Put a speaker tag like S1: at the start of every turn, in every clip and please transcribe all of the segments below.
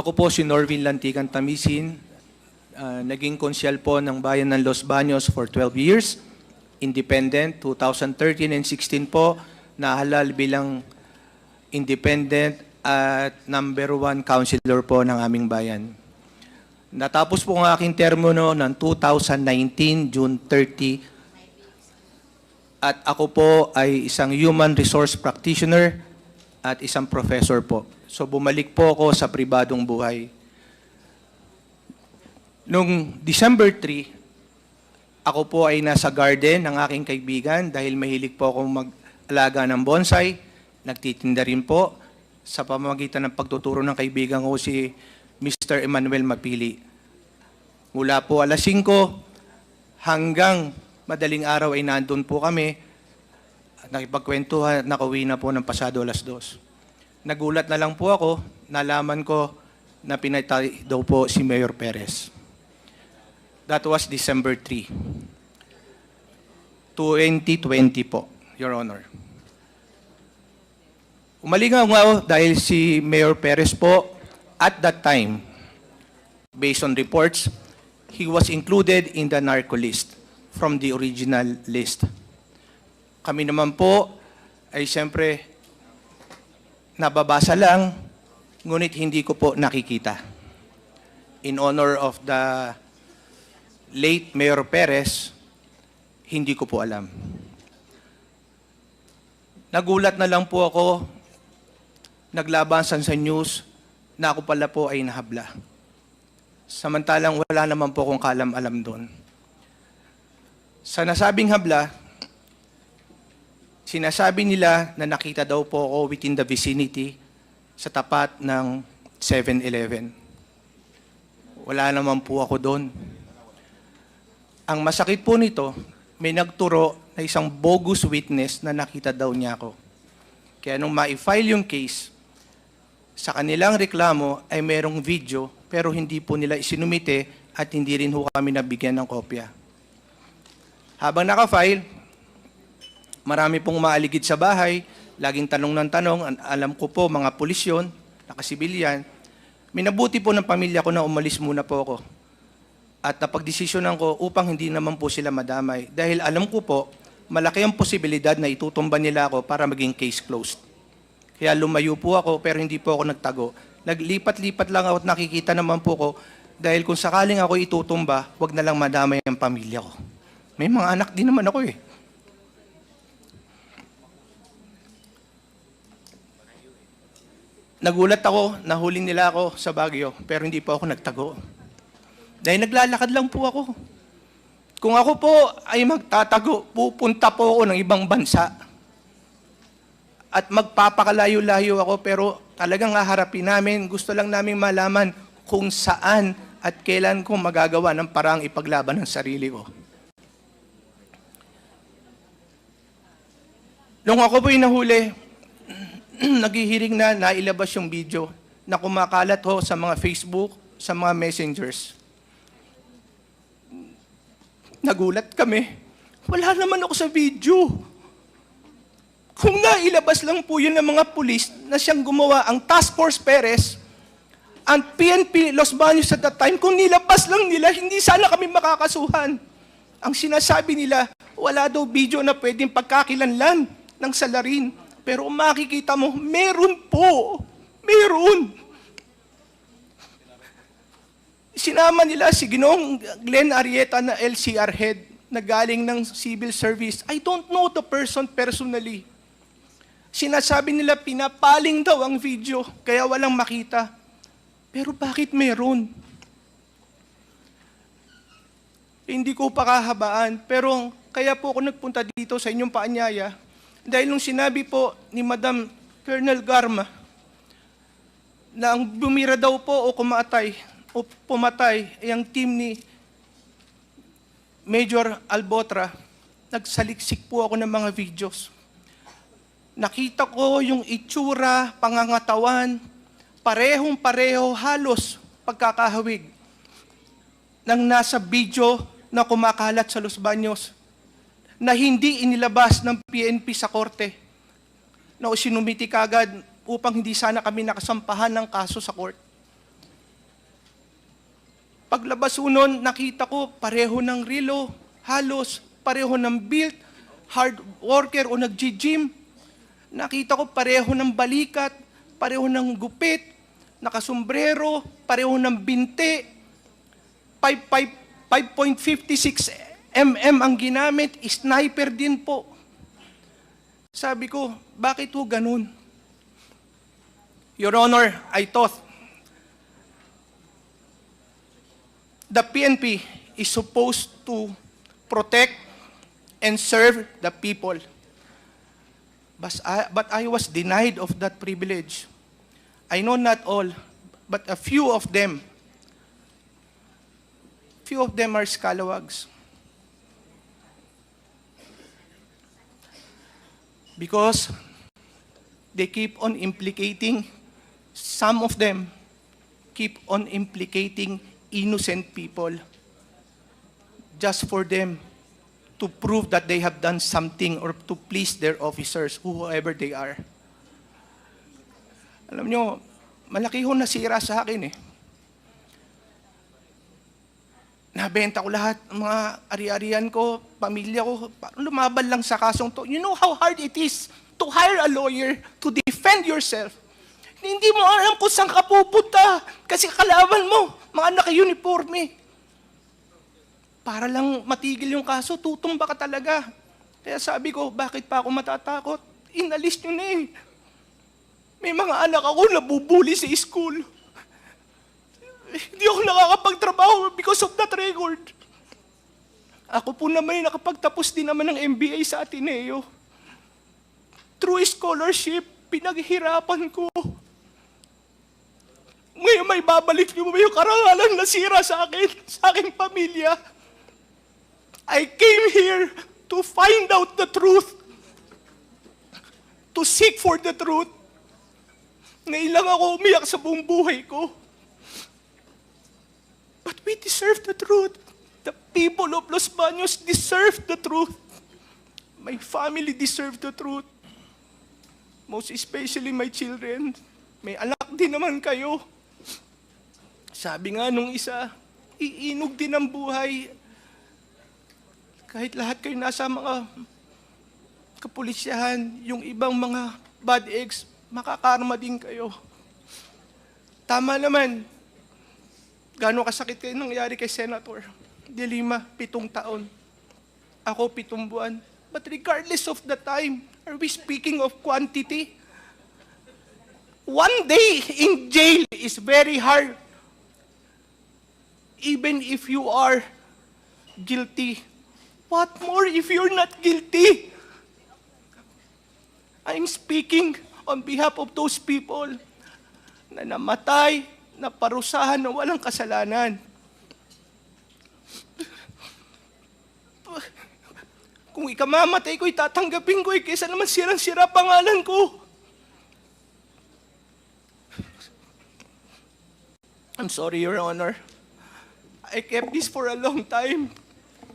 S1: Ako po si Norvin Lantigan Tamisin, ah, naging konsyal po ng Bayan ng Los Baños for 12 years, independent, 2013 and 16 po, nahalal bilang independent at number one councilor po ng aming bayan. Natapos po ang aking termo no, ng 2019, June 30, at ako po ay isang human resource practitioner at isang professor po. So bumalik po ako sa pribadong buhay. Noong December 3, ako po ay nasa garden ng aking kaibigan dahil mahilig po akong mag-alaga ng bonsai. Nagtitinda rin po sa pamamagitan ng pagtuturo ng kaibigan ko si Mr. Emmanuel Mapili. Mula po alas 5 hanggang madaling araw ay nandun po kami nakipagkwentuhan, nakauwi na po ng pasado alas 2. Nagulat na lang po ako, nalaman ko na pinatay daw po si Mayor Perez. That was December 3. 2020 po, Your Honor. Umalingaw nga ako dahil si Mayor Perez po, at that time, based on reports, he was included in the narco list from the original list. Kami naman po ay siyempre nababasa lang, ngunit hindi ko po nakikita. In honor of the late Mayor Perez, hindi ko po alam. Nagulat na lang po ako, naglabasan sa news na ako pala po ay nahabla. Samantalang wala naman po akong kalam-alam doon. Sa nasabing habla, sinasabi nila na nakita daw po ako within the vicinity sa tapat ng 7-Eleven. Wala naman po ako doon. Ang masakit po nito, may nagturo na isang bogus witness na nakita daw niya ako. Kaya nung ma-file yung case, sa kanilang reklamo ay merong video pero hindi po nila isinumite at hindi rin ho kami nabigyan ng kopya. Habang naka-file, marami pong maaligid sa bahay, laging tanong ng tanong, An- alam ko po mga pulis yun, nakasibilyan. Minabuti po ng pamilya ko na umalis muna po ako. At napagdesisyonan ko upang hindi naman po sila madamay. Dahil alam ko po, malaki ang posibilidad na itutumba nila ako para maging case closed. Kaya lumayo po ako pero hindi po ako nagtago. Naglipat-lipat lang ako at nakikita naman po ko dahil kung sakaling ako itutumba, wag na lang madamay ang pamilya ko. May mga anak din naman ako eh. Nagulat ako, nahuling nila ako sa Baguio, pero hindi po ako nagtago. Dahil naglalakad lang po ako. Kung ako po ay magtatago, pupunta po ako ng ibang bansa. At magpapakalayo-layo ako, pero talagang haharapin namin, gusto lang namin malaman kung saan at kailan ko magagawa ng parang ipaglaban ng sarili ko. Nung ako po'y nahuli, naghihiring na nailabas yung video na kumakalat ho sa mga Facebook, sa mga messengers. Nagulat kami. Wala naman ako sa video. Kung nailabas lang po yun ng mga pulis na siyang gumawa ang Task Force Perez, ang PNP Los Baños at that time, kung nilabas lang nila, hindi sana kami makakasuhan. Ang sinasabi nila, wala daw video na pwedeng pagkakilanlan ng salarin. Pero makikita mo, meron po. Meron. Sinama nila si Ginoong Glenn Arieta na LCR head na galing ng civil service. I don't know the person personally. Sinasabi nila pinapaling daw ang video, kaya walang makita. Pero bakit meron? Hindi ko pa kahabaan, pero kaya po ako nagpunta dito sa inyong paanyaya dahil nung sinabi po ni Madam Colonel Garma na ang bumira daw po o kumatay o pumatay ay ang team ni Major Albotra, nagsaliksik po ako ng mga videos. Nakita ko yung itsura, pangangatawan, parehong-pareho halos pagkakahawig ng nasa video na kumakalat sa Los Baños na hindi inilabas ng PNP sa korte na sinumiti kagad upang hindi sana kami nakasampahan ng kaso sa court. Paglabas nun, nakita ko pareho ng rilo, halos pareho ng built, hard worker o nag-gym. Nakita ko pareho ng balikat, pareho ng gupit, nakasombrero, pareho ng binte. 5, 5, 5.56 mm ang ginamit, sniper din po. Sabi ko, bakit ho ganun? Your Honor, I thought the PNP is supposed to protect and serve the people. But I, but I was denied of that privilege. I know not all, but a few of them, few of them are scalawags. Because they keep on implicating, some of them keep on implicating innocent people just for them to prove that they have done something or to please their officers, whoever they are. Alam nyo, malaki ho nasira sa akin eh. Nabenta ko lahat, ng mga ari-arian ko, pamilya ko, parang lumaban lang sa kasong to. You know how hard it is to hire a lawyer to defend yourself. Hindi mo alam kung saan ka pupunta kasi kalaban mo, mga naka-uniforme. Para lang matigil yung kaso, tutumba ka talaga. Kaya sabi ko, bakit pa ako matatakot? Inalis nyo na eh. May mga anak ako na bubuli sa school. Hindi ako nakakapagtrabaho because of that record. Ako po naman ay nakapagtapos din naman ng MBA sa Ateneo. Through scholarship, pinaghirapan ko. Ngayon may babalik niyo ba yung karangalan na sira sa akin, sa aking pamilya? I came here to find out the truth. To seek for the truth. Ngayon lang ako umiyak sa buong buhay ko. Deserve the truth. The people of Los Baños deserve the truth. My family deserve the truth. Most especially my children. May anak din naman kayo. Sabi nga nung isa, iinog din ang buhay. Kahit lahat kayo nasa mga kapulisyahan, yung ibang mga bad eggs, makakarma din kayo. Tama naman, Gano'ng kasakit kayo nangyari kay Senator? De Lima, pitong taon. Ako, pitong buwan. But regardless of the time, are we speaking of quantity? One day in jail is very hard. Even if you are guilty. What more if you're not guilty? I'm speaking on behalf of those people na namatay, na parusahan na walang kasalanan. Kung ikamamatay ko, itatanggapin ko kaysa naman sirang-sira pangalan ko. I'm sorry, Your Honor. I kept this for a long time.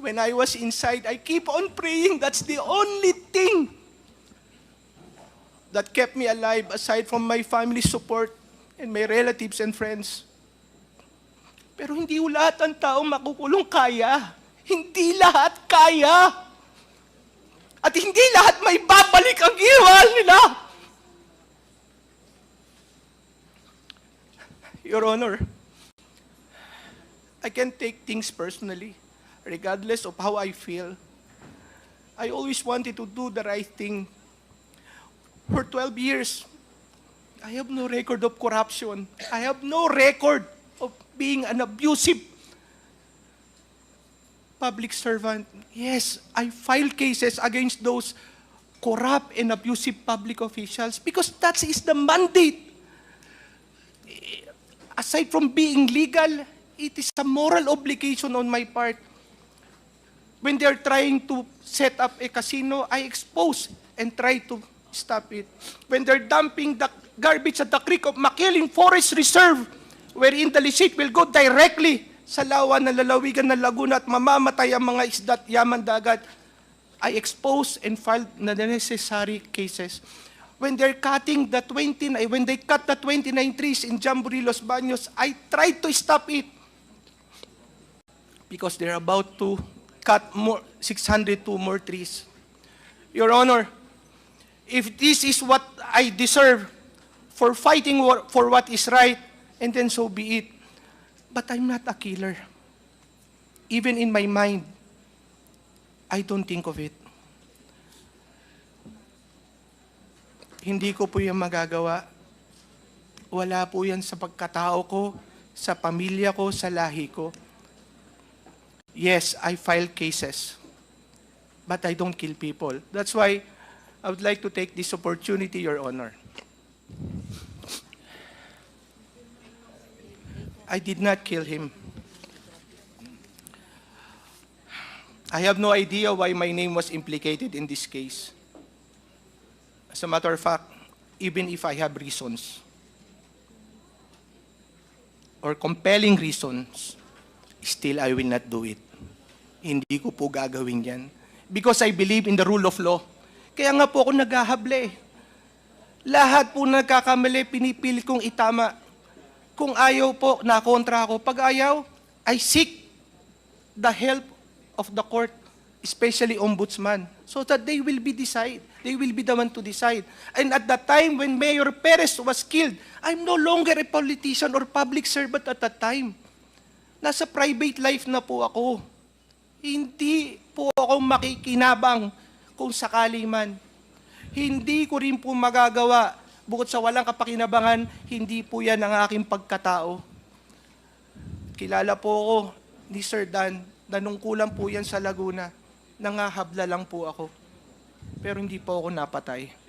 S1: When I was inside, I keep on praying. That's the only thing that kept me alive aside from my family support and my relatives and friends. Pero hindi lahat ng tao makukulong kaya. Hindi lahat kaya. At hindi lahat may babalik ang ginawa nila. Your Honor, I can take things personally, regardless of how I feel. I always wanted to do the right thing. For 12 years, I have no record of corruption. I have no record of being an abusive public servant. Yes, I file cases against those corrupt and abusive public officials because that is the mandate. Aside from being legal, it is a moral obligation on my part. When they're trying to set up a casino, I expose and try to stop it. When they're dumping the garbage at the creek of Makiling Forest Reserve, wherein the licit will go directly sa lawa ng lalawigan ng Laguna at mamamatay ang mga isda at yaman dagat, I expose and filed the necessary cases. When they're cutting the 29, when they cut the 29 trees in Jamboree Los Baños, I tried to stop it. because they're about to cut more, 602 more trees. Your Honor, if this is what I deserve for fighting for what is right, and then so be it. But I'm not a killer. Even in my mind, I don't think of it. Hindi ko po yan magagawa. Wala po yan sa pagkatao ko, sa pamilya ko, sa lahi ko. Yes, I file cases. But I don't kill people. That's why I would like to take this opportunity, Your Honor. I did not kill him. I have no idea why my name was implicated in this case. As a matter of fact, even if I have reasons or compelling reasons, still I will not do it. Hindi ko po gagawin yan. Because I believe in the rule of law. Kaya nga po ako naghahable eh. Lahat po nagkakamali, pinipilit kong itama. Kung ayaw po, nakontra ako. Pag ayaw, I seek the help of the court, especially ombudsman, so that they will be decide. They will be the one to decide. And at the time when Mayor Perez was killed, I'm no longer a politician or public servant at that time. Nasa private life na po ako. Hindi po ako makikinabang kung sakali man. Hindi ko rin po magagawa, bukod sa walang kapakinabangan, hindi po yan ang aking pagkatao. Kilala po ako ni Sir Dan, nanungkulan po yan sa Laguna. Nangahabla lang po ako. Pero hindi po ako napatay.